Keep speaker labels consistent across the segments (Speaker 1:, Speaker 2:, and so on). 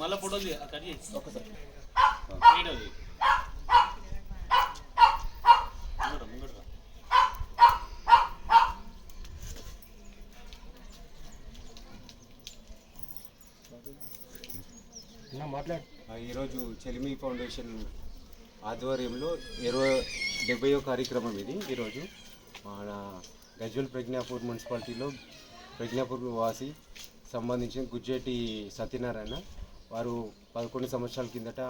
Speaker 1: మళ్ళీ photo cut చేసి
Speaker 2: ఆ, ఈరోజు చెలిమి ఫౌండేషన్ ఆధ్వర్యంలో ఇరవై డెబ్బయో కార్యక్రమం ఇది ఈరోజు. మన గజ్వల్ ప్రజ్ఞాపూర్ మున్సిపాలిటీలో ప్రజ్ఞాపూర్ వాసి సంబంధించిన గుజ్జేటి సత్యనారాయణ వారు పదకొండు సంవత్సరాల కిందట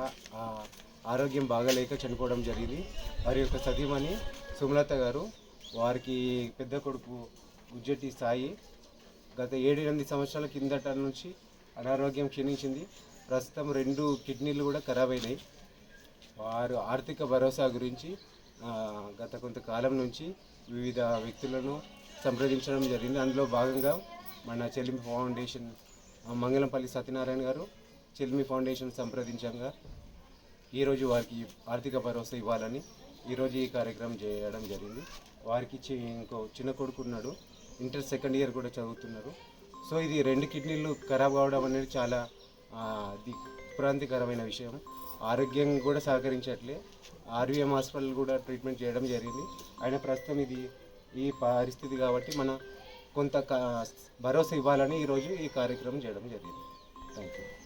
Speaker 2: ఆరోగ్యం బాగాలేక చనిపోవడం జరిగింది. వారి యొక్క సతీమణి సుమలత గారు వారికి పెద్ద కొడుకు గుజ్జటి సాయి గత ఏడు ఎనిమిది సంవత్సరాల కిందట నుంచి అనారోగ్యం క్షీణించింది. ప్రస్తుతం రెండు కిడ్నీలు కూడా ఖరాబ్ అయినాయి. వారు ఆర్థిక భరోసా గురించి గత కొంతకాలం నుంచి వివిధ వ్యక్తులను సంప్రదించడం జరిగింది. అందులో భాగంగా మన చెల్లిమి ఫౌండేషన్ మంగళంపల్లి సత్యనారాయణ గారు చెల్లిమి ఫౌండేషన్ సంప్రదించగా ఈరోజు వారికి ఆర్థిక భరోసా ఇవ్వాలని ఈరోజు ఈ కార్యక్రమం చేయడం జరిగింది. వారికి ఇంకో చిన్న కొడుకు ఉన్నాడు. ఇంటర్ సెకండ్ ఇయర్ కూడా చదువుతున్నారు. సో ఇది రెండు కిడ్నీలు ఖరాబ్ అవడం అనేది చాలా ఆ, విషయం. ఆరోగ్యం కూడా సహకరించట్లే. ఆర్వీఎం హాస్పిటల్ కూడా ట్రీట్మెంట్ చేయడం జరిగింది. అయినా ప్రస్తుతం ఇది ఈ పరిస్థితి కాబట్టి మన కొంత భరోసా ఇవ్వాలని ఈరోజు ఈ కార్యక్రమం చేయడం జరిగింది. Thank you